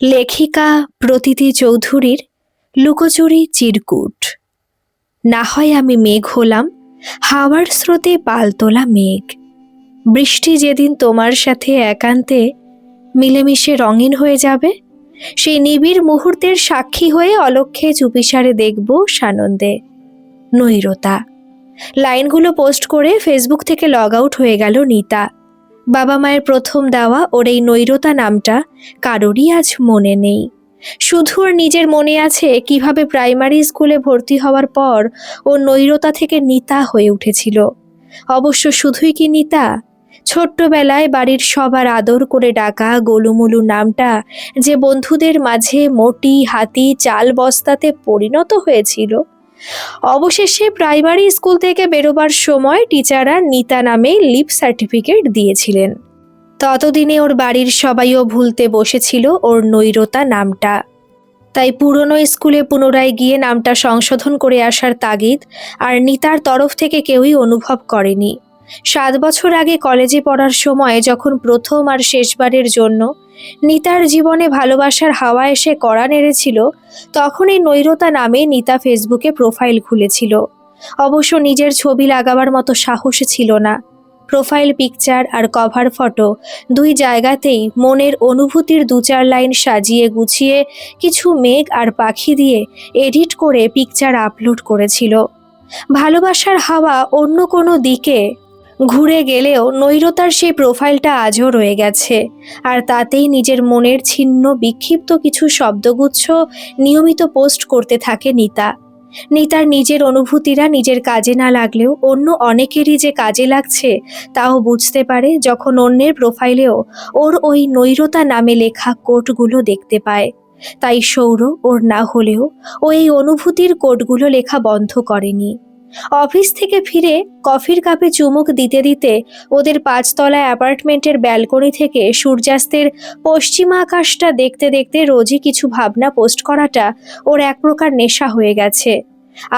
লেখিকা প্রতীতি চৌধুরীর লুকোচুরি চিরকুট। না হয় আমি মেঘ হলাম, হাওয়ার স্রোতে পাল তোলা মেঘ। বৃষ্টি যেদিন তোমার সাথে একান্তে মিলেমিশে রঙিন হয়ে যাবে, সেই নিবিড় মুহূর্তের সাক্ষী হয়ে অলক্ষে চুপিসারে দেখব সানন্দে নৈরতা। লাইনগুলো পোস্ট করে ফেসবুক থেকে লগ আউট হয়ে গেল নিতা। বাবা মায়ের প্রথম দেওয়া ওর এই নৈরতা নামটা কারোরই আজ মনে নেই। শুধু ওর নিজের মনে আছে কীভাবে প্রাইমারি স্কুলে ভর্তি হওয়ার পর ও নৈরতা থেকে নিতা হয়ে উঠেছিল। অবশ্য শুধুই কি নিতা? ছোট্টবেলায় বাড়ির সবার আদর করে ডাকা গোলুমুলু নামটা যে বন্ধুদের মাঝে মোটি, হাতি, চাল বস্তাতে পরিণত হয়েছিল। অবশেষে প্রাইমারি স্কুল থেকে বেরোবার সময় টিচাররা নিতা নামে লিপ সার্টিফিকেট দিয়েছিলেন। ততদিনে ওর বাড়ির সবাইও ভুলতে বসেছিল ওর নৈরতা নামটা। তাই পুরনো স্কুলে পুনরায় গিয়ে নামটা সংশোধন করে আসার তাগিদ আর নিতার তরফ থেকে কেউই অনুভব করেনি। সাত বছর আগে কলেজে পড়ার সময় যখন প্রথম আর শেষবারের জন্য নিতার জীবনে ভালোবাসার হাওয়া এসে কড়া নেড়েছিল তখন এই নৈরতা নামে নিতা ফেসবুকে প্রোফাইল খুলেছিল। অবশ্য নিজের ছবি লাগাবার মতো সাহস ছিল না। প্রোফাইল পিকচার আর কভার ফটো দুই জায়গাতেই মনের অনুভূতির দু চার লাইন সাজিয়ে গুছিয়ে কিছু মেঘ আর পাখি দিয়ে এডিট করে পিকচার আপলোড করেছিল। ভালোবাসার হাওয়া অন্য কোনো দিকে ঘুরে গেলেও নৈরতার সেই প্রোফাইলটা আজও রয়ে গেছে। আর তাতেই নিজের মনের ছিন্ন, বিক্ষিপ্ত কিছু শব্দগুচ্ছ নিয়মিত পোস্ট করতে থাকে নিতা। নিতার নিজের অনুভূতিরা নিজের কাজে না লাগলেও অন্য অনেকেরই যে কাজে লাগছে, তাও বুঝতে পারে যখন অন্যের প্রোফাইলেও ওর ওই নৈরতা নামে লেখা কোটগুলো দেখতে পায়। তাই সৌর ওর না হলেও ও এই অনুভূতির কোটগুলো লেখা বন্ধ করেনি। অফিস থেকে ফিরে কফির কাপে চুমুক দিতে দিতে ওদের পাঁচতলা অ্যাপার্টমেন্টের ব্যালকনি থেকে সূর্যাস্তের পশ্চিমা আকাশটা দেখতে দেখতে রোজই কিছু ভাবনা পোস্ট করাটা ওর এক প্রকার নেশা হয়ে গেছে।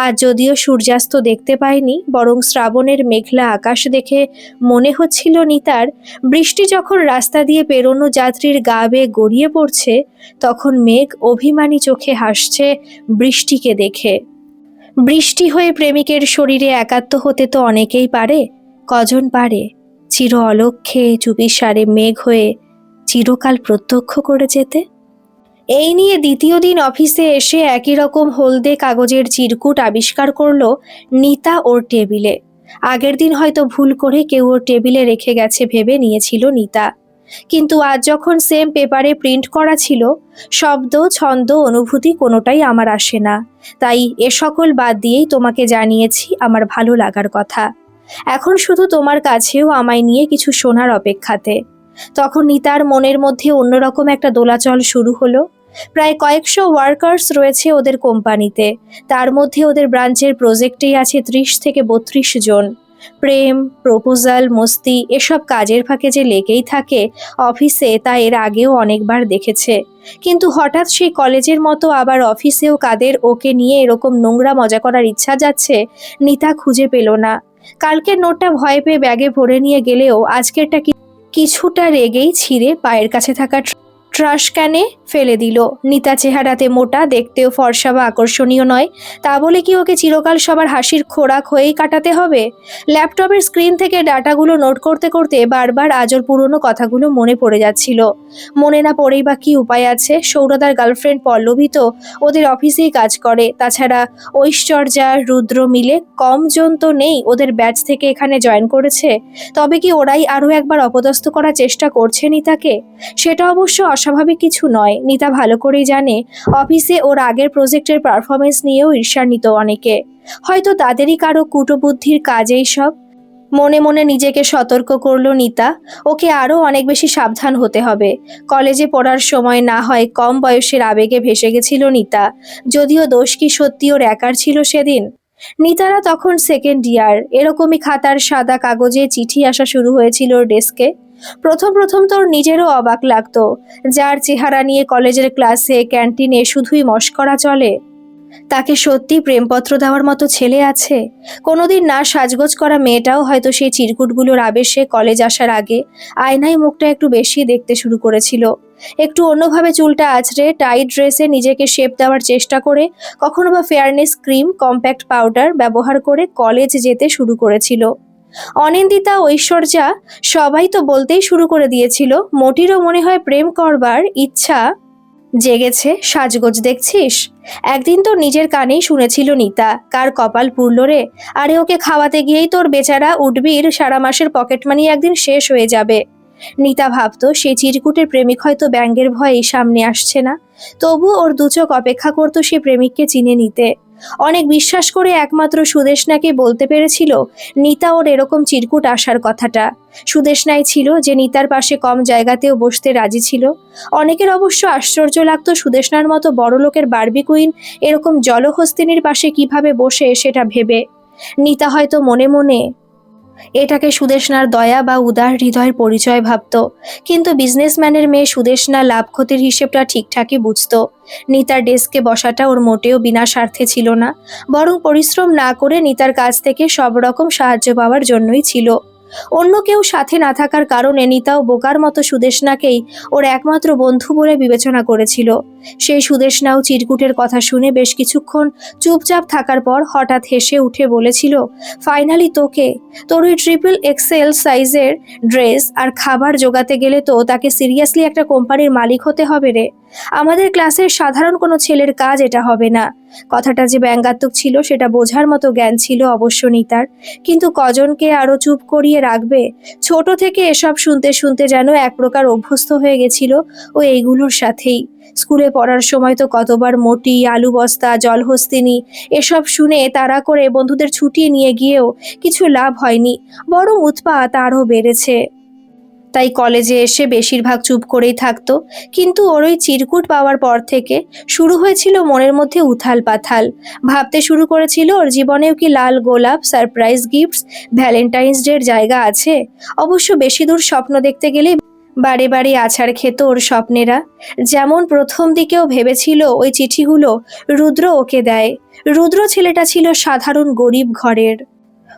আজ যদিও সূর্যাস্ত দেখতে পায়নি বরং শ্রাবণের মেঘলা আকাশ দেখে মনে হচ্ছিল নিতার, বৃষ্টি যখন রাস্তা দিয়ে পেরোনো যাত্রীর গা বেয়ে গড়িয়ে পড়ছে, তখন মেঘ অভিমানী চোখে হাসছে বৃষ্টিকে দেখে। বৃষ্টি হয়ে প্রেমিকের শরীরে একাত্ম হতে তো অনেকেই পারে, কজন পারে? চির অলক্ষে চুপিসারে মেঘ হয়ে চিরকাল প্রত্যক্ষ করে যেতে? এই নিয়ে দ্বিতীয় দিন অফিসে এসে একই রকম হলদে কাগজের চিরকুট আবিষ্কার করল নিতা ওর টেবিলে। আগের দিন হয়তো ভুল করে কেউ ওর টেবিলে রেখে গেছে ভেবে নিয়েছিল নিতা। কিন্তু আজ যখন সেম পেপারে প্রিন্ট করা ছিল, শব্দ, ছন্দ, অনুভূতি কোনোটাই আমার আসে না। তাই এ সকল বাদ দিয়েই তোমাকে জানিয়েছি আমার ভালো লাগার কথা। এখন শুধু তোমার কাছেও আমায় নিয়ে কিছু শোনার অপেক্ষাতে। তখন নিতার মনের মধ্যে অন্যরকম একটা দোলাচল শুরু হলো। প্রায় কয়েকশো ওয়ার্কার্স রয়েছে ওদের কোম্পানিতে। তার মধ্যে ওদের ব্রাঞ্চের প্রজেক্টেই আছে ত্রিশ থেকে বত্রিশ জন। প্রেম, প্রপোজাল, মস্তি এসব কাজের ফাঁকে যে লেগেই থাকে, অফিসে তা এর আগেও অনেকবার দেখেছে। কিন্তু হঠাৎ সেই কলেজের মতো আবার অফিসেও কাদের ওকে নিয়ে এরকম নোংরা মজা করার ইচ্ছা যাচ্ছে, নিতা খুঁজে পেল না। কালকের নোটটা ভয় পেয়ে ব্যাগে ভরে নিয়ে গেলেও আজকেরটা কিছুটা রেগেই ছিঁড়ে পায়ের কাছে থাকা ট্রাশ ক্যানে ফেলে দিল। নিতা চেহারাতে মোটা, দেখতেও ফর্সা বা আকর্ষণীয় নয়। তা বলে কি ওকে চিরকাল সবার হাসির খোরাক হয়েই কাটাতে হবে? ল্যাপটপের স্ক্রিন থেকে ডাটাগুলো নোট করতে করতে বারবার আজর পুরনো কথাগুলো মনে পড়ে যাচ্ছিল। মনে না পড়েই বা কি উপায় আছে? সৌরদার গার্লফ্রেন্ড পল্লবী তো ওদের অফিসেই কাজ করে। তাছাড়া ঐশ্বর্যা, রুদ্র মিলে কমজন তো নেই ওদের ব্যাচ থেকে এখানে জয়েন করেছে। তবে কি ওরাই আরও একবার অপদস্থ করার চেষ্টা করছে নিতাকে? সেটা অবশ্য অস্বাভাবিক কিছু নয়। নিতা ভালো করেই জানে, অফিসে ওর আগের প্রজেক্টের পারফরমেন্স নিয়েও ঈর্ষান্বিত অনেকে। হয়তো তাদেরই কারও কুটবুদ্ধির কাজেই সব। মনে মনে নিজেকে সতর্ক করল নিতা। ওকে আরও অনেক বেশি সাবধান হতে হবে। কলেজে পড়ার সময় না হয় কম বয়সের আবেগে ভেসে গেছিল নিতা। যদিও দোষ কি সত্যি ওর একার ছিল সেদিন? নিতারা তখন সেকেন্ড ইয়ার এরকমই খাতার সাদা কাগজে চিঠি আসা শুরু হয়েছিল ডেস্কে। প্রথম প্রথম তোর নিজেরও অবাক লাগতো। যার চেহারা নিয়ে কলেজের ক্লাসে ক্যান্টিনে শুধুই মস্করা চলে। তাকে সত্যি প্রেমপত্র দেওয়ার মতো ছেলে আছে? কোনোদিন না সাজগোজ করা মেয়েটাও হয়তো সেই চিরকুটগুলোর আবেশে কলেজ আসার আগে আয়নায় মুখটা একটু বেশি দেখতে শুরু করেছিল। একটু অন্যভাবে চুলটা আছড়ে টাইট ড্রেসে নিজেকে শেপ দেওয়ার চেষ্টা করে কখনো বা ফেয়ারনেস ক্রিম কম্প্যাক্ট পাউডার ব্যবহার করে কলেজ যেতে শুরু করেছিল। অনিন্দিতা ঐশ্বর্যা সবাই তো বলতেই শুরু করে দিয়েছিল, মোটিরও মনে হয় প্রেম করবার ইচ্ছা জেগেছে, সাজগোজ দেখছিস? একদিন তো নিজের কানেই শুনেছিল নিতা, কার কপাল পুরল রে? আরে ওকে খাওয়াতে গিয়েই তোর বেচারা উডবির সারা মাসের পকেট মানি একদিন শেষ হয়ে যাবে। নিতা ভাবতো, সে চিরকুটের প্রেমিক হয়তো ব্যাঙ্গের ভয়েই সামনে আসছে না। তবু ওর দুচোখ অপেক্ষা করতো সে প্রেমিককে চিনে নিতে। অনেক বিশ্বাস করে একমাত্র সুদেশনাকে বলতে পেরেছিল, নিতা ওর এরকম চিরকুট আসার কথাটা। সুদেশনাই ছিল যে নিতার পাশে কম জায়গাতেও বসতে রাজি ছিল। অনেকের অবশ্য আশ্চর্য লাগতো সুদেশনার মতো বড় লোকের এরকম জলহস্তিনীর পাশে কীভাবে বসে সেটা ভেবে। নিতা হয়তো মনে মনে এটাকে সুদেশনার দয়া বা উদার হৃদয়ের পরিচয় ভাবত। কিন্তু বিজনেসম্যানের মেয়ে সুদেশনা লাভ ক্ষতির হিসেবটা ঠিকঠাকই বুঝতো। নিতার ডেস্কে বসাটা ওর মোটেও বিনা স্বার্থে ছিল না। বরং পরিশ্রম না করে নিতার কাছ থেকে সব রকম সাহায্য পাওয়ার জন্যই ছিল। অন্য কেউ সাথে না থাকার কারণে নিতাও বোকার মতো সুদেশনাকেই ওর একমাত্র বন্ধু বলে বিবেচনা করেছিল। সেই সুদেশনাও চিরকুটের কথা শুনে বেশ কিছুক্ষণ চুপচাপ থাকার পর হঠাৎ হেসে উঠে বলেছিল, ফাইনালি তোকে। তোর ওই ট্রিপল এক্সেল সাইজের ড্রেস আর খাবার জোগাতে গেলে তো তাকে সিরিয়াসলি একটা কোম্পানির মালিক হতে হবে রে। আমাদের ক্লাসের সাধারণ কোনো ছেলের কাজ এটা হবে না। কথাটা যে ব্যঙ্গাত্মক ছিল সেটা বোঝার মতো জ্ঞান ছিল অবশ্য নিতার। কিন্তু কজনকে আরও চুপ করিয়ে রাখবে? ছোট থেকে এসব শুনতে শুনতে যেন এক প্রকার অভ্যস্ত হয়ে গেছিল ও এইগুলোর সাথেই। স্কুলে পড়ার সময় তো কতবার মোটি, আলু বস্তা, জলহস্তিনী, এসব শুনে তারা করে বন্ধুদের ছুটিয়ে নিয়ে গিয়েও কিছু লাভ হয়নি, বরং উৎপাত আরও বেড়েছে। তাই কলেজে এসে বেশিরভাগ চুপ করেই থাকতো, কিন্তু ওর ওই চিরকুট পাওয়ার পর থেকে শুরু হয়েছিল মনের মধ্যে উথাল পাথাল ভাবতে শুরু করেছিল ওর জীবনেও কি লাল গোলাপ, সারপ্রাইজ গিফটস, ভ্যালেন্টাইন্স ডের জায়গা আছে? অবশ্য বেশি দূর স্বপ্ন দেখতে গেলে বারে বারে আছাড় খেত ওর স্বপ্নেরা। যেমন প্রথম দিকেও ভেবেছিল ওই চিঠিগুলো রুদ্র ওকে দেয়। রুদ্র ছেলেটা ছিল সাধারণ গরিব ঘরের।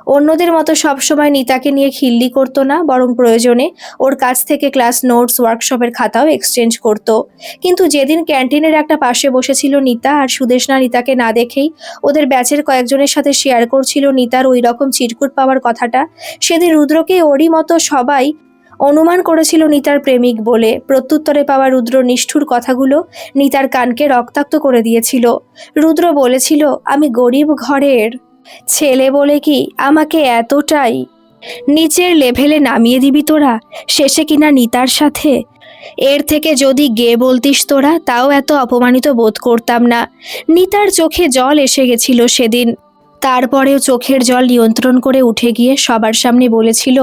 অন্যদের মতো সবসময় নিতাকে নিয়ে খিল্লি করতো না, বরং প্রয়োজনে ওর কাছ থেকে ক্লাস নোটস, ওয়ার্কশপের খাতাও এক্সচেঞ্জ করত। কিন্তু যেদিন ক্যান্টিনের একটা পাশে বসেছিল নিতা আর সুদেশনা নিতাকে না দেখেই ওদের ব্যাচের কয়েকজনের সাথে শেয়ার করছিল নিতার ওই রকম চিরকুট পাওয়ার কথাটা, সেদিন রুদ্রকে ওরই মতো সবাই অনুমান করেছিল নিতার প্রেমিক বলে। প্রত্যুত্তরে পাওয়া রুদ্র নিষ্ঠুর কথাগুলো নিতার কানকে রক্তাক্ত করে দিয়েছিল। রুদ্র বলেছিল, আমি গরিব ঘরের ছেলে বলে কি আমাকে এতটাই নিচের লেভেলে নামিয়ে দিবি তোরা? শেষে কিনা নিতার সাথে? এর থেকে যদি গে বলতিস তোরা, তাও এত অপমানিত বোধ করতাম না। নিতার চোখে জল এসে গেছিল সেদিন। তারপরেও চোখের জল নিয়ন্ত্রণ করে উঠে গিয়ে সবার সামনে বলেছিল,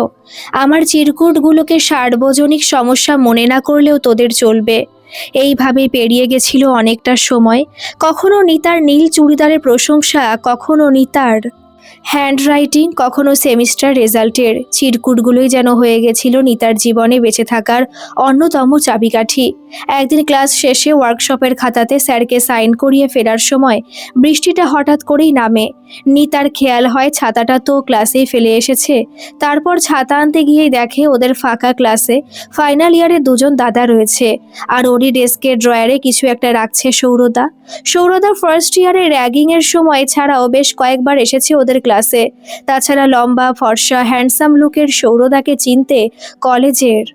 আমার চিরকুটগুলোকে সার্বজনিক সমস্যা মনে না করলেও তোদের চলবে। এইভাবেই পেরিয়ে গেছিল অনেকটা সময়। কখনো নিতার নীল চুড়িদারের প্রশংসা, কখনো নিতার হ্যান্ডরাইটিং কখনো সেমিস্টার রেজাল্টের চিরকুটগুলোই যেন হয়ে গেছিল নিতার জীবনে বেঁচে থাকার অন্যতম চাবিকাঠি। একদিন ক্লাস শেষে ওয়ার্কশপের খাতাতে স্যারকে সাইন করিয়ে ফেরার সময় বৃষ্টিটা হঠাৎ করেই নামে। নিতার খেয়াল হয় ছাতাটা তো ক্লাসেই ফেলে এসেছে। তারপর ছাতা আনতে গিয়েই দেখে ওদের ফাঁকা ক্লাসে ফাইনাল ইয়ারে দুজন দাদা রয়েছে আর ওরই ডেস্কের ড্রয়ারে কিছু একটা রাখছে সৌরদা। সৌরদা ফার্স্ট ইয়ারে র্যাগিংয়ের সময় ছাড়াও বেশ কয়েকবার এসেছে ওদের ক্লাসে। তাছাড়া লম্বা, ফর্সা হ্যান্ডসাম লুকের সৌরদাকে চিনতে কলেজের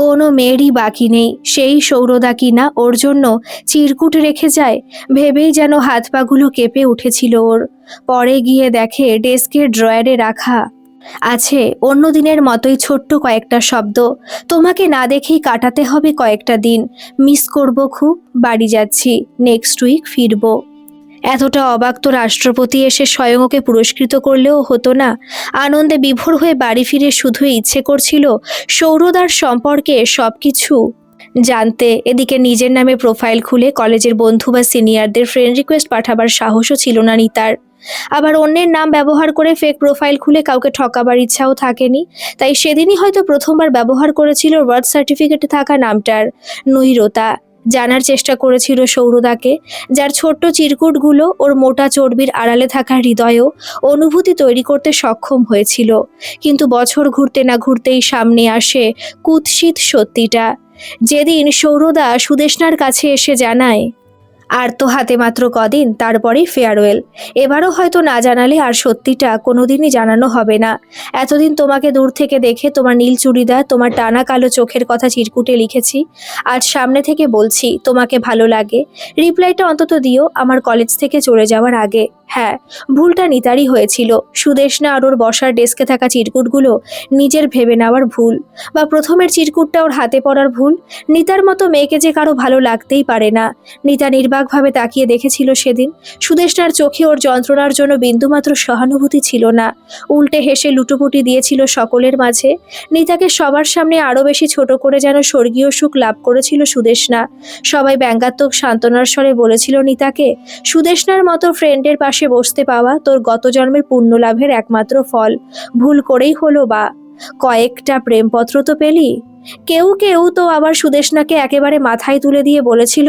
কোনো মেয়েরই বাকি নেই। সেই সৌরদা কিনা ওর জন্য চিরকুট রেখে যায়, ভেবেই যেন হাত পাগুলো কেঁপে উঠেছিল ওর। পরে গিয়ে দেখে ডেস্কের ড্রয়ারে রাখা আছে অন্য দিনের মতোই ছোট্ট কয়েকটা শব্দ। তোমাকে না দেখেই কাটাতে হবে কয়েকটা দিন। মিস করব খুব, বাড়ি যাচ্ছি নেক্সট উইক ফিরবো। এতটা অবাক তো রাষ্ট্রপতি এসে স্বয়ং ওকে পুরস্কৃত করলেও হতো না। আনন্দে বিভোর হয়ে বাড়ি ফিরে শুধু ইচ্ছে করছিল সৌরদার সম্পর্কে সব কিছু জানতে। এদিকে নিজের নামে প্রোফাইল খুলে কলেজের বন্ধু বা সিনিয়রদের ফ্রেন্ড রিকোয়েস্ট পাঠাবার সাহসও ছিল না নিতার। আবার অন্যের নাম ব্যবহার করে ফেক প্রোফাইল খুলে কাউকে ঠকাবার ইচ্ছাও থাকেনি। তাই সেদিনই হয়তো প্রথমবার ব্যবহার করেছিল বার্থ সার্টিফিকেটে থাকা নামটার নৈরতা। জানার চেষ্টা করেছিল সৌরদাকে, যার ছোট্ট চিরকুটগুলো ওর মোটা চর্বির আড়ালে থাকা হৃদয়েও অনুভূতি তৈরি করতে সক্ষম হয়েছিল। কিন্তু বছর ঘুরতে না ঘুরতেই সামনে আসে কুৎসিত সত্যিটা। যেদিন সৌরদা সুদেষ্ণার কাছে এসে জানায় আর তো হাতে মাত্র কদিন, তারপরেই ফেয়ারওয়েল এবারও হয়তো না জানালে আর সত্যিটা কোনোদিনই জানানো হবে না। এতদিন তোমাকে দূর থেকে দেখে তোমার নীল চুড়িদার, তোমার টানা কালো চোখের কথা চিরকুটে লিখেছি। আজ সামনে থেকে বলছি, তোমাকে ভালো লাগে। রিপ্লাইটা অন্তত দিও, আমার কলেজ থেকে চলে যাওয়ার আগে। হ্যাঁ ভুলটা নিতারই হয়েছিল। সুদেশনা আর ওর বসার ডেস্কে থাকা চিরকুটগুলো নিজের ভেবে নেওয়ার ভুল বা প্রথমের চিরকুটটা ওর হাতে পড়ার ভুল, নিতার মতো মেয়েকে যে কারও ভালো লাগতেই পারে না। নিতা নির্বাকভাবে তাকিয়ে দেখেছিল সেদিন সুদেশনার চোখে ওর যন্ত্রণার জন্য বিন্দুমাত্র সহানুভূতি ছিল না। উল্টে হেসে লুটোপুটি দিয়েছিল সকলের মাঝে। নিতাকে সবার সামনে আরও বেশি ছোট করে যেন স্বর্গীয় সুখ লাভ করেছিল সুদেশনা সবাই ব্যঙ্গাত্মক সান্ত্বনার স্বরে বলেছিল নিতাকে সুদেশনার মতো ফ্রেন্ডের পাশে বসতে পাওয়া তোর গত জন্মের পূর্ণ লাভের একমাত্র ফল। ভুল করেই হলো বা। কয়েকটা প্রেমপত্র তো পেলি? কেউ কেউ তো আবার সুদেশনাকে একেবারে মাথায় তুলে দিয়ে বলেছিল,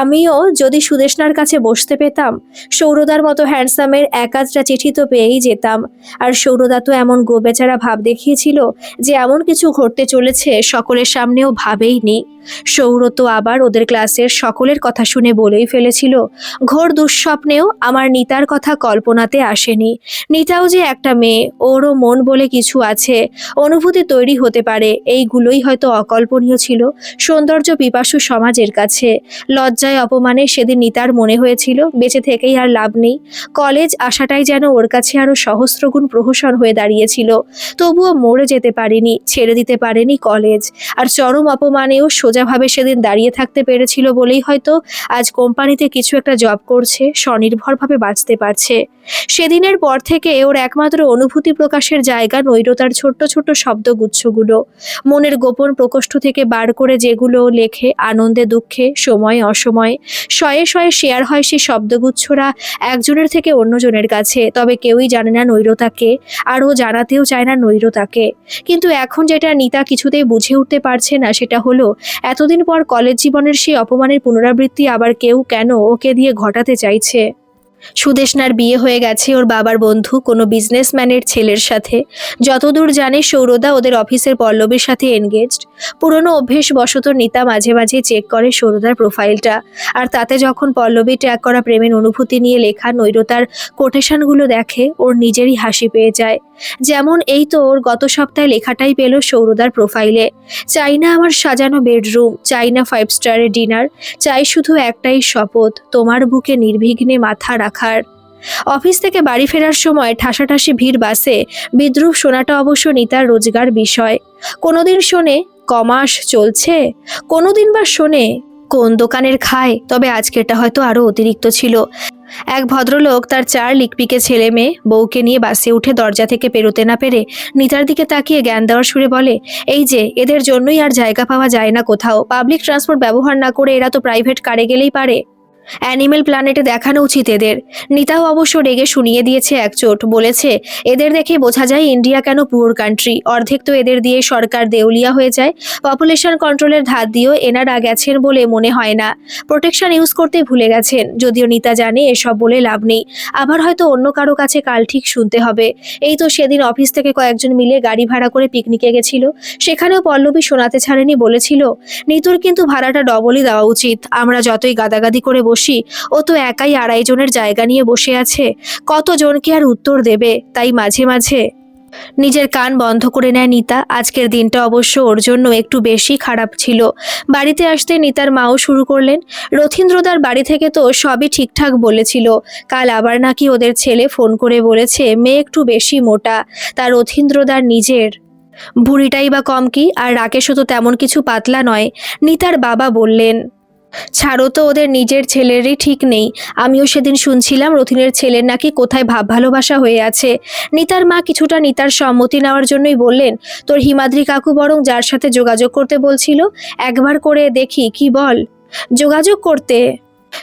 আমিও যদি সুদেশনার কাছে বসতে পেতাম, সৌরদার মতো হ্যান্ডসামের একাধটা চিঠি তো পেয়েই যেতাম। আর সৌরদা তো এমন গোবেচারা ভাব দেখিয়েছিল যে এমন কিছু ঘটতে চলেছে সকলের সামনেও ভাবেই ভাবেইনি। সৌর তো আবার ওদের ক্লাসের সকলের কথা শুনে বলেই ফেলেছিল, ঘোর দুঃস্বপ্নেও আমার নিতার কথা কল্পনাতে আসেনি। নিতাও যে একটা মেয়ে, ওরও মন বলে কিছু আছে, অনুভূতি তৈরি হতে পারে, এইগুলোই হয়তো অকল্পনীয় ছিল সৌন্দর্য পিপাসু সমাজের কাছে। লজ্জায় অপমানে সেদিন নিতার মনে হয়েছিল, বেঁচে থেকেই আর লাভ নেই। কলেজ আসাটাই যেন ওর কাছে আরও সহস্রগুণ প্রহসন হয়ে দাঁড়িয়েছিল। তবুও মরে যেতে পারেনি, ছেড়ে দিতে পারেনি কলেজ। আর চরম অপমানেও সোজাভাবে সেদিন দাঁড়িয়ে থাকতে পেরেছিল বলেই হয়তো আজ কোম্পানিতে কিছু একটা জব করছে, স্বনির্ভরভাবে বাঁচতে পারছে। সেদিনের পর থেকে ওর একমাত্র অনুভূতি প্রকাশের জায়গা নৈরতার ছোট্ট ছোট্ট শব্দগুচ্ছগুলো। মনের গোপন প্রকোষ্ঠ থেকে বার করে যেগুলো লেখে আনন্দে, দুঃখে, সময়ে, অসময়ে, শয়ে শয়ে শেয়ার হয় সেই শব্দগুচ্ছরা একজনের থেকে অন্যজনের কাছে। তবে কেউই জানে না নৈরতাকে, আর ও জানাতেও চায় না নৈরতাকে। কিন্তু এখন যেটা নিতা কিছুতেই বুঝে উঠতে পারছে না, সেটা হলো, এতদিন পর কলেজ জীবনের সেই অপমানের পুনরাবৃত্তি আবার কেউ কেন ওকে দিয়ে ঘটাতে চাইছে? সুদেশনার বিয়ে হয়ে গেছে ওর বাবার বন্ধু, কোনো বিজনেসম্যানের ছেলের সাথে। যতদূর জানে সৌরদা ওদের অফিসের পল্লবীর সাথে এনগেজড পুরনো অভ্যেস বশত নিতা মাঝে মাঝে চেক করে সৌরদার প্রোফাইলটা আর তাতে যখন পল্লবী ট্র্যাক করা প্রেমের অনুভূতি নিয়ে লেখা নৈরতার কোটেশনগুলো দেখে, ওর নিজেরই হাসি পেয়ে যায়। যেমন এই তো ওর গত সপ্তাহে লেখাটাই পেল সৌরদার প্রোফাইলে। চাই না আমার সাজানো বেডরুম, চাই না ফাইভ স্টারের ডিনার চাই শুধু একটাই শপথ, তোমার বুকে নির্বিঘ্নে মাথা রাখার। অফিস থেকে বাড়ি ফেরার সময় ঠাসাঠাসি ভিড় বাসে, বিদ্রুপ শোনাটা অবশ্য নিতার রোজগার বিষয়। কোনোদিন শোনে, কমাস চলছে, কোনোদিন বা শোনে কোন দোকানের খায়? তবে আজকেরটা হয়তো আরও অতিরিক্ত ছিল। এক ভদ্রলোক তার চার লিকপিকে ছেলে মেয়ে, বউকে নিয়ে বাসে উঠে দরজা থেকে পেরোতে না পেরে নিতার দিকে তাকিয়ে জ্ঞান দেওয়ার সুরে বলে, এই যে, এদের জন্যই আর জায়গা পাওয়া যায় না কোথাও। পাবলিক ট্রান্সপোর্ট ব্যবহার না করে এরা তো প্রাইভেট কারে গেলেই পারে। অ্যানিমেল প্ল্যানেটে দেখানো উচিত এদের। নিতাও অবশ্য রেগে শুনিয়ে দিয়েছে এক চোট। বলেছে, এদের দেখে বোঝা যায় ইন্ডিয়া কেন পুয়ার কান্ট্রি। অর্ধেক তো এদের দিয়ে সরকার দেউলিয়া হয়ে যায়। পপুলেশন কন্ট্রোলের ধার দিয়েও এনারা গেছেন বলে মনে হয় না। প্রোটেকশন ইউজ করতে ভুলে গেছেন। যদিও নিতা জানে এসব বলে লাভ নেই। আবার হয়তো অন্য কারও কাছে কাল ঠিক শুনতে হবে। এই তো সেদিন অফিস থেকে কয়েকজন মিলে গাড়ি ভাড়া করে পিকনিকে গেছিল। সেখানেও পল্লবী শোনাতে ছাড়েনি বলেছিল, নিতুর কিন্তু ভাড়াটা ডবলই দেওয়া উচিত। আমরা যতই গাদাগাদি করে বসি ও তো একাই আড়াই জনের জায়গা নিয়ে বসে আছে। কতজনকে আর উত্তর দেবে, তাই মাঝে মাঝে। নিজের কান বন্ধ করে নেয় নিতা। আজকের দিনটা অবশ্য ওর জন্য একটু বেশি খারাপ ছিল। বাড়িতে আসতে নিতার মাও শুরু করলেন। রথীন্দ্রদার বাড়ি থেকে তো সবই ঠিকঠাক বলেছিল। কাল আবার নাকি ওদের ছেলে ফোন করে বলেছে, মেয়ে একটু বেশি মোটা। তার রথীন্দ্রদার নিজের। বুড়িটাই বা কম কি? আর রাকেশও তো তেমন কিছু পাতলা নয়। নিতার বাবা বললেন ছাড়ো তো, ওদের নিজের ছেলেরই ঠিক নেই। আমিও সেদিন শুনছিলাম রথিনের ছেলের নাকি কোথায় ভাব ভালোবাসা হয়ে আছে। নিতার মা কিছুটা নিতার সম্মতি নেওয়ার জন্যই বললেন, তোর হিমাদ্রি কাকু বরং যার সাথে যোগাযোগ করতে বলছিল, একবার করে দেখি, কি বল? যোগাযোগ করতে?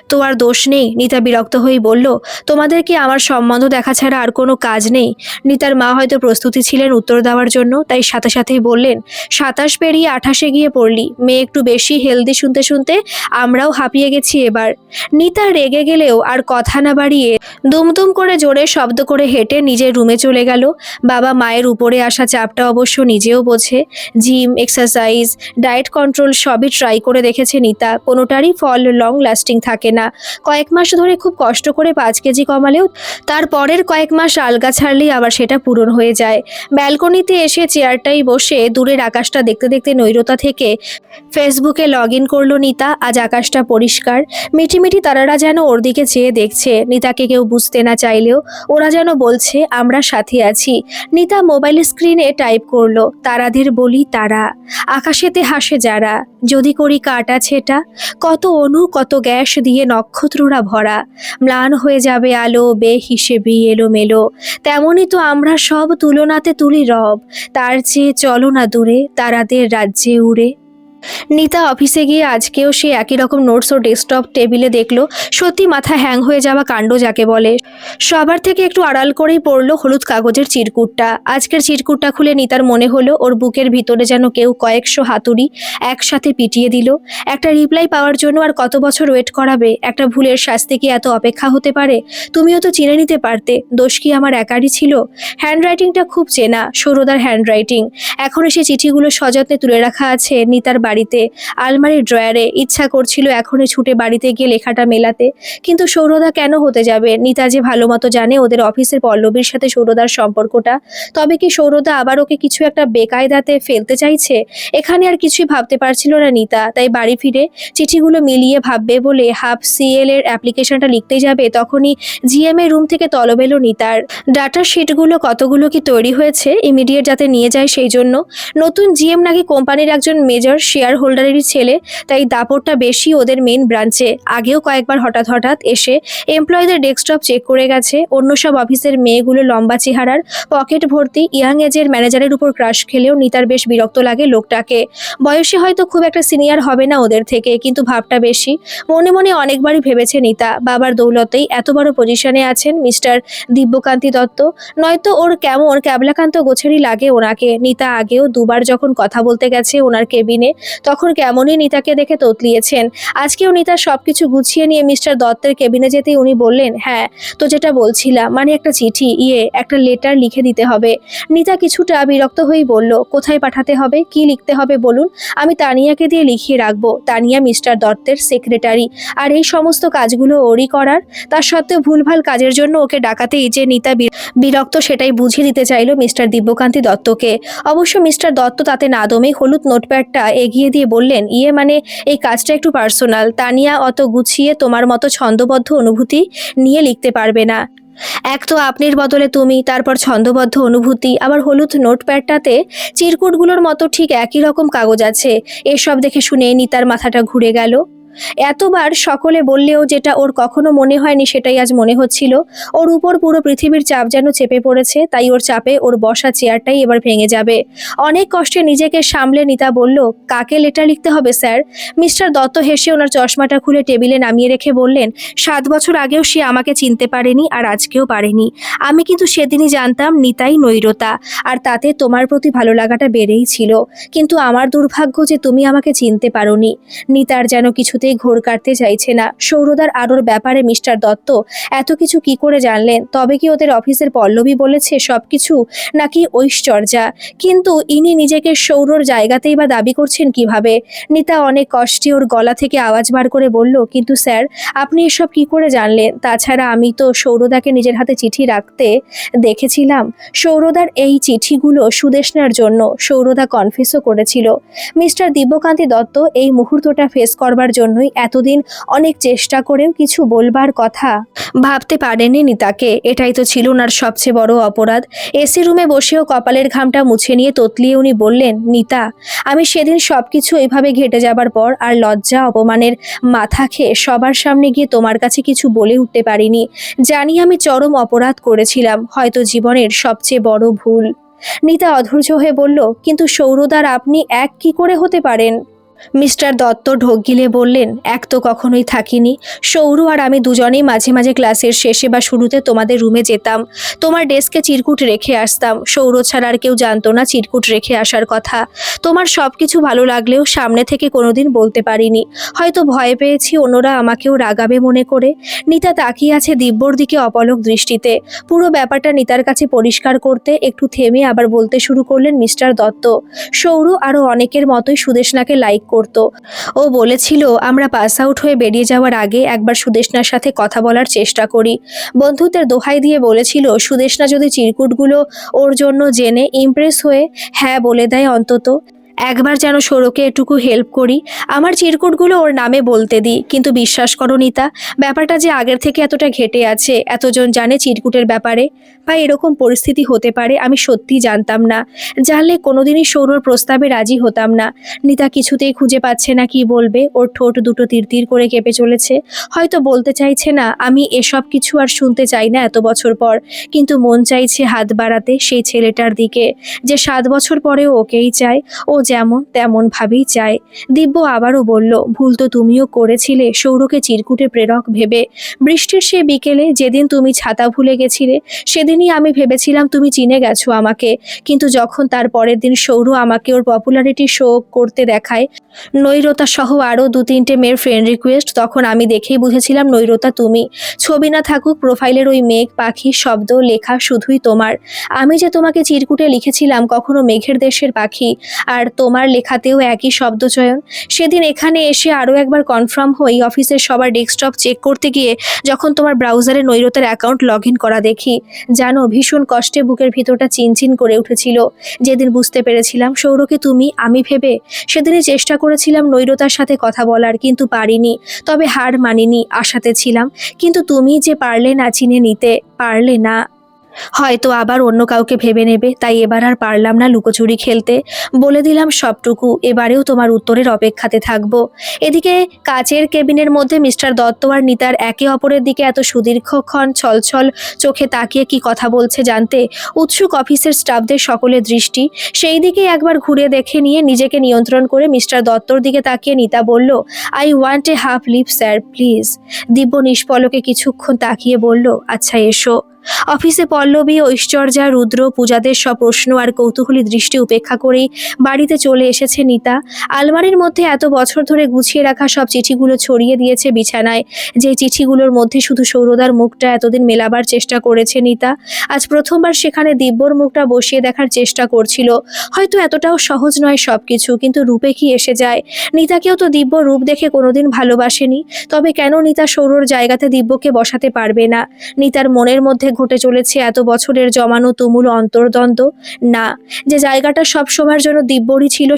তো আর দোষ নেই। নিতা বিরক্ত হয়ে বলল, তোমাদের কি আমার সম্বন্ধ দেখা ছাড়া আর কোনো কাজ নেই? নিতার মা হয়তো প্রস্তুতি ছিলেন উত্তর দেওয়ার জন্য, তাই সাথে সাথেই বললেন, সাতাশ পেরিয়ে আঠাশে গিয়ে পড়লি, মেয়ে একটু বেশি হেলদি শুনতে শুনতে আমরাও হাঁপিয়ে গেছি এবার। নিতা রেগে গেলেও আর কথা না বাড়িয়ে দুমদুম করে জোরে শব্দ করে হেঁটে নিজের রুমে চলে গেল। বাবা মায়ের উপরে আসা চাপটা অবশ্য নিজেও বোঝে। জিম, এক্সারসাইজ, ডায়েট কন্ট্রোল সবই ট্রাই করে দেখেছে নিতা। কোনোটারই ফল লং লাস্টিং থাকে না। কয়েক মাস ধরে খুব কষ্ট করে পাঁচ কেজি কমালেও তার পরের কয়েক মাস আলগা ছাড়লেই আবার সেটা পূরণ হয়ে যায়। ব্যালকনিতে এসে চেয়ারটাই বসে দূরের আকাশটা দেখতে দেখতে নৈরতা থেকে ফেসবুকে লগ ইন করল নিতা। আজ আকাশটা পরিষ্কার। মিটিমিটি তারারা যেন ওর দিকে চেয়ে দেখছে। নিতাকে কেউ বুঝতে না চাইলেও ওরা যেন বলছে, আমরা সাথে আছি। নিতা মোবাইল স্ক্রিনে টাইপ করল, তারাদের বলি তারা। আকাশেতে হাসে যারা, যদি করি কাটা ছেটা, কত অণু কত গ্যাস দিয়ে নক্ষত্ররা ভরা। ম্লান হয়ে যাবে আলো বে হিসেবে এলো মেলো তেমনই তো আমরা সব তুলনাতে তুলি রব। তার চেয়ে চলো না দূরে, তারাদের রাজ্যে উড়ে। নিতা অফিসে গিয়ে আজকেও সে একই রকম নোটস ও ডেস্কটপ টেবিলে দেখল। সত্যি মাথা হ্যাং হয়ে যাওয়া কাণ্ড যাকে বলে। সবার থেকে একটু আড়াল করেই পড়ল হলুদ কাগজের চিরকুটটা। আজকের চিরকুটটা খুলে নিতার মনে হলো, ওর বুকের ভিতরে যেন কেউ কয়েকশো হাতুড়ি একসাথে পিটিয়ে দিল। একটা রিপ্লাই পাওয়ার জন্য আর কত বছর ওয়েট করাবে? একটা ভুলের শাস্তি কি এত অপেক্ষা হতে পারে? তুমিও তো চিনে নিতে পারতে, দোষ কি আমার একারই ছিল? হ্যান্ডরাইটিংটা খুব চেনা, সৌরদার হ্যান্ডরাইটিং এখনও সে চিঠিগুলো সযত্নে তুলে রাখা আছে, নিতার বাড়িতে। আলমারির ড্রয়ারে ইচ্ছা করছিল এখনই ছুটে বাড়িতে গিয়ে লেখাটা মেলাতে। কিন্তু সৌরদা কেন হতে যাবে? নিতা যে ভালো মতো জানে ওদের অফিসের পল্লবীর সাথে সৌরদার সম্পর্কটা। তবে কি সৌরদা আবার ওকে কিছু একটা বেকায়দাতে ফেলতে চাইছে? এখানে আর কিছুই ভাবতে পারছিল না নিতা। তাই বাড়ি ফিরে চিঠিগুলো মিলিয়ে ভাববে বলে হাফ সিএল এর অ্যাপ্লিকেশনটা লিখতে যাবে তখনই জিএম এর রুম থেকে তলব এলো নিতার। ডাটা শিটগুলো কতগুলো কি তৈরি হয়েছে? ইমিডিয়েট যাতে নিয়ে যায় সেই জন্য। নতুন জিএম নাকি কোম্পানির একজন মেজর শেয়ার হোল্ডারেরই ছেলে, তাই দাপটটা বেশি ওদের মেন ব্রাঞ্চে আগেও কয়েকবার হঠাৎ হঠাৎ এসে এমপ্লয়ীদের ডেস্কটপ চেক করে গেছে, অন্য সব অফিসের মেয়েগুলো লম্বা চেহারার পকেট ভর্তি ইয়াং এজের ম্যানেজারের উপর ক্রাশ খেলেও নিতার বেশ বিরক্ত লাগে লোকটাকে। বয়সে হয়তো খুব একটা সিনিয়র হবে না ওদের থেকে, কিন্তু ভাবটা বেশি। মনে মনে অনেকবারই ভেবেছে নিতা, বাবার দৌলতেই এত বড় পজিশনে আছেন মিস্টার দিব্যকান্তি দত্ত। নয়তো ওর কেমন ক্যাবলাকান্ত গোছেরই লাগে ওনাকে। নিতা আগেও দুবার যখন কথা বলতে গেছে ওনার কেবিনে তখন কেমনই নিতাকে দেখে তোতলিয়েছেন। আজকেও নিতা সবকিছু গুছিয়ে নিয়ে মিস্টার দত্তের কেবিনে যেতেই উনি বললেন হ্যাঁ তো যেটা বলছিলাম মানে একটা চিঠি ইয়ে একটা লেটার লিখে দিতে হবে। নিতা কিছুটা বিরক্ত হয়েই বলল, কোথায় পাঠাতে হবে? কি লিখতে হবে বলুন? আমি তানিয়াকে দিয়ে লিখিয়ে রাখব, তানিয়া মিস্টার দত্তের সেক্রেটারি। আর এই সমস্ত কাজগুলো ওরই করার? তার সত্ত্বেও ভুলভাল কাজের জন্য ওকে ডাকাতেই যে নিতা বিরক্ত সেটাই বুঝিয়ে দিতে চাইলো মিস্টার দিব্যকান্তি দত্তকে। অবশ্য মিস্টার দত্ত তাতে না দমেই হলুদ নোটপ্যাডটা এগিয়ে দিয়ে বললেন ইয়ে মানে এই কাজটা একটু পার্সোনাল। তানিয়া অত গুছিয়ে তোমার মতো ছন্দবদ্ধ অনুভূতি নিয়ে লিখতে পারবে না। এক তো আপনির বদলে তুমি, তারপর ছন্দবদ্ধ অনুভূতি, আবার হলুদ নোটপ্যাডটাতে চিরকুটগুলোর মতো ঠিক একই রকম কাগজ আছে। এসব দেখে শুনে নিতার মাথাটা ঘুরে গেল। এতবার সকলে বললেও যেটা ওর কখনো মনে হয়নি সেটাই আজ মনে হচ্ছিল। ওর উপর পুরো পৃথিবীর চাপ যেন চেপে পড়েছে, তাই ওর চাপে ওর বসা চেয়ারটাই এবার ভেঙে যাবে। অনেক কষ্টে নিজেকে সামলে নিতা বলল, কাকে লেটার লিখতে হবে, স্যার? মিস্টার দত্ত হেসে ওনার চশমাটা খুলে টেবিলে নামিয়ে রেখে বললেন, সাত বছর আগেও সে আমাকে চিনতে পারেনি আর আজকেও পারেনি। আমি কিন্তু সেদিনই জানতাম নিতাই নৈরতা, আর তাতে তোমার প্রতি ভালো লাগাটা বেড়েই ছিল। কিন্তু আমার দুর্ভাগ্য যে তুমি আমাকে চিনতে পারোনি। নিতার যেন কিছুতেই ঘোর কাটতে চাইছে না। সৌরদার আলোর ব্যাপারে মিস্টার দত্ত এত কিছু কি করে জানলেন? তবে কি ওদের অফিসের পল্লবী বলেছে সবকিছু? নাকি ঐশ্বর্যা? কিন্তু ইনি নিজেকে সৌরর জায়গাতেই বা দাবি করছেন কীভাবে? নিতা অনেক কষ্টে ওর গলা থেকে আওয়াজ বার করে বলল, কিন্তু স্যার, আপনি এসব কি করে জানলেন? তাছাড়া আমি তো সৌরদাকে নিজের হাতে চিঠি রাখতে দেখেছিলাম। সৌরদার এই চিঠিগুলো সুদেশনার জন্য সৌরদা কনফেসও করেছিল। মিস্টার দিব্যকান্তি দত্ত এই মুহূর্তটা ফেস করবার জন্যই এতদিন অনেক চেষ্টা করেও কিছু বলবার কথা। ভাবতে পারেনি নিতাকে, এটাই তো ছিল ওনার সবচেয়ে বড় অপরাধ। এসি রুমে বসেও কপালের ঘামটা মুছে নিয়ে ততলিয়ে উনি বললেন, নিতা, আমি সেদিন সবকিছু এইভাবে ঘেটে যাবার পর আর লজ্জা, অপমানের মাথা খেয়ে সবার সামনে গিয়ে তোমার কাছে কিছু বলে উঠতে পারিনি। জানি আমি চরম অপরাধ করেছিলাম, হয়তো জীবনের সবচেয়ে বড় ভুল। নিতা অধৈর্য হয়ে বলল, কিন্তু সৌরদার, আপনি এক কি করে হতে পারেন? মিস্টার দত্ত ঢোক গিলে বললেন, এক তো কখনোই থাকিনি। সৌর আর আমি দুজনেই মাঝে মাঝে ক্লাসের শেষে বা শুরুতে তোমাদের রুমে যেতাম। তোমার ডেস্কে চিরকুট রেখে আসতাম। সৌর ছাড়া আর কেউ জানতো না চিরকুট রেখে আসার কথা। তোমার সব কিছু ভালো লাগলেও সামনে থেকে কোনোদিন বলতে পারিনি। হয়তো ভয় পেয়েছি, অন্যরা আমাকেও রাগাবে মনে করে। নিতা তাকিয়ে আছে দিব্যর দিকে অপলক দৃষ্টিতে। পুরো ব্যাপারটা নিতার কাছে পরিষ্কার করতে একটু থেমে আবার বলতে শুরু করলেন মিস্টার দত্ত। সৌর আরও অনেকের মতোই সুদেশনাকে লাইক করত। ও বলেছিল, আমরা পাস আউট হয়ে বেরিয়ে যাওয়ার আগে একবার সুদেশনার সাথে কথা বলার চেষ্টা করি। বন্ধুত্বের দোহাই দিয়ে বলেছিল সুদেশনা যদি চিরকুটগুলো ওর জন্য জেনে ইমপ্রেস হয়ে হ্যাঁ বলে দেয় অন্তত। একবার যেন সৌরকে এটুকু হেল্প করি, আমার চিরকুটগুলো ওর নামে বলতে দিই, কিন্তু বিশ্বাস করো নিতা, ব্যাপারটা যে আগের থেকে এতটা ঘেটে আছে, এতজন জানে চিরকুটের ব্যাপারে, বা এরকম পরিস্থিতি হতে পারে আমি সত্যি জানতাম না। জানলে কোনোদিনই সৌরর প্রস্তাবে রাজি হতাম না। নিতা কিছুতেই খুঁজে পাচ্ছে না কি বলবে, ওর ঠোঁট দুটো তিরতির করে কেঁপে চলেছে। হয়তো বলতে চাইছে না, আমি এসব কিছু আর শুনতে চাই না এত বছর পর, কিন্তু মন চাইছে হাত বাড়াতে সেই ছেলেটার দিকে। যে সাত বছর পরেও ওকেই চায়, ও যেমন তেমন ভাবেই চায়। দিব্য আবারও বলল, ভুল তো তুমিও করেছিলে, সৌরকে চিরকুটে প্রেরক ভেবে। বৃষ্টির সে বিকেলে যেদিন তুমি ছাতা ভুলে গেছিলে, সেদিনই আমি ভেবেছিলাম তুমি চিনে গেছো আমাকে। কিন্তু যখন তার পরের দিন সৌর আমাকে ওর পপুলারিটি শো করতে দেখায়, নৈরতা সহ আরও দু তিনটে মেয়ের ফ্রেন্ড রিকোয়েস্ট তখন আমি দেখেই বুঝেছিলাম, নৈরতা তুমি। ছবি না থাকুক প্রোফাইলের ওই মেঘ, পাখি, শব্দ, লেখা শুধুই তোমার। আমি যে তোমাকে চিরকুটে লিখেছিলাম, কখনো মেঘের দেশের পাখি। আর তোমার লেখাতেও একই শব্দচয়ন সেদিন এখানে এসে আরও একবার কনফার্ম হই অফিসের সবার ডেস্কটপ চেক করতে গিয়ে যখন তোমার ব্রাউজারে নৈরতার অ্যাকাউন্ট লগ ইন করা দেখি, জানো ভীষণ কষ্টে বুকের ভিতরটা চিনচিন করে উঠেছিল। যেদিন বুঝতে পেরেছিলাম, সৌরকে তুমি, আমি ভেবে সেদিনই চেষ্টা করেছিলাম নৈরতার সাথে কথা বলার, কিন্তু পারিনি। তবে হার মানিনি, আশাতে ছিলাম। কিন্তু তুমি যে পারলে না চিনে নিতে, পারলে না হয়তো আবার অন্য কাউকে ভেবে নেবে, তাই এবার আর পারলাম না লুকোচুরি খেলতে। বলে দিলাম সবটুকু, এবারেও তোমার উত্তরের অপেক্ষাতে থাকব। এদিকে কাচের কেবিনের মধ্যে মিস্টার দত্ত আর নিতার একে অপরের দিকে এত সুদীর্ঘক্ষণ ছলছল চোখে তাকিয়ে কি কথা বলছে জানতে উৎসুক অফিসের স্টাফদের সকলের দৃষ্টি। সেই দিকে একবার ঘুরে দেখে নিয়ে নিজেকে নিয়ন্ত্রণ করে মিস্টার দত্তর দিকে তাকিয়ে নিতা বলল I want a half leave sir please Dibya নিষ্পলকে কিছুক্ষণ তাকিয়ে বলল আচ্ছা এসো। অফিসে পল্লবী ঐশ্বর্যা রুদ্র, পূজাদের সব প্রশ্ন আর কৌতূহলী দৃষ্টি উপেক্ষা করেই বাড়িতে চলে এসেছে নিতা। আলমারির মধ্যে এত বছর ধরে গুছিয়ে রাখা সব চিঠিগুলো ছড়িয়ে দিয়েছে বিছানায়। যে চিঠিগুলোর মধ্যে শুধু সৌরদার মুখটা এতদিন মেলাবার চেষ্টা করেছে নিতা, আজ প্রথমবার সেখানে দিব্যর মুখটা বসিয়ে দেখার চেষ্টা করছিল। হয়তো এতটাও সহজ নয় সবকিছু, কিন্তু রূপে কি এসে যায়? নিতাকেও তো দিব্য রূপ দেখে কোনোদিন ভালোবাসেনি। তবে কেন নিতা সৌরর জায়গাতে দিব্যকে বসাতে পারবে না? নিতার মনের মধ্যে ঘটে চলেছে এত বছরের জমানো তুমুল অন্তর্দ্বন্দ্ব। না, যে জায়গাটা সব সময়ের জন্য দিব্যরই ছিল,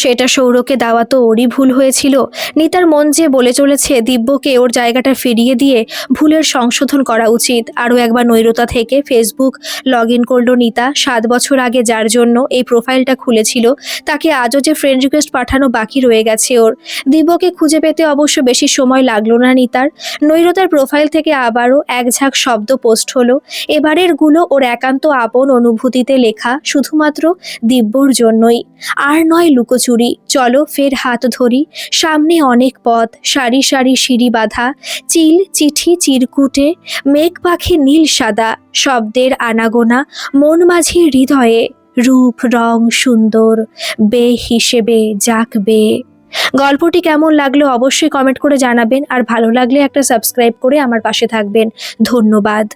সেটা সৌরকে দেওয়া তো ওরই ভুল হয়েছিল। নিতার মন যে বলে চলেছে, দিব্যকে ওর জায়গাটা ফিরিয়ে দিয়ে ভুলের সংশোধন করা উচিত। আরও একবার নৈরতা থেকে ফেসবুক লগ ইন করল নিতা। সাত বছর আগে যার জন্য এই প্রোফাইলটা খুলেছিল, তাকে আজও যে ফ্রেন্ড রিকোয়েস্ট পাঠানো বাকি রয়ে গেছে ওর। দিব্যকে খুঁজে পেতে অবশ্য বেশি সময় লাগল না নিতার। নৈরতার প্রোফাইল থেকে আবারও এক ঝাঁক শব্দ পোস্ট হলো। এবারেরগুলো ওর একান্ত আপন অনুভূতিতে লেখা শুধুমাত্র দিব্যর জন্যই। আর নয় লুকোচুরি। চলো ফের হাত ধরি। সামনে অনেক পথ। সারি সারি সিঁড়ি বাঁধা। চিল, চিঠি, চিরকুটে। মেঘ পাখি নীল সাদা। শব্দের আনাগোনা মন মাঝি হৃদয়ে। রূপ, রং, সুন্দর। বে হিসেবে যাক বে গল্পটি কেমন লাগল অবশ্যই কমেন্ট করে জানাবেন। আর ভালো লাগলে একটা সাবস্ক্রাইব করে আমার পাশে থাকবেন। ধন্যবাদ।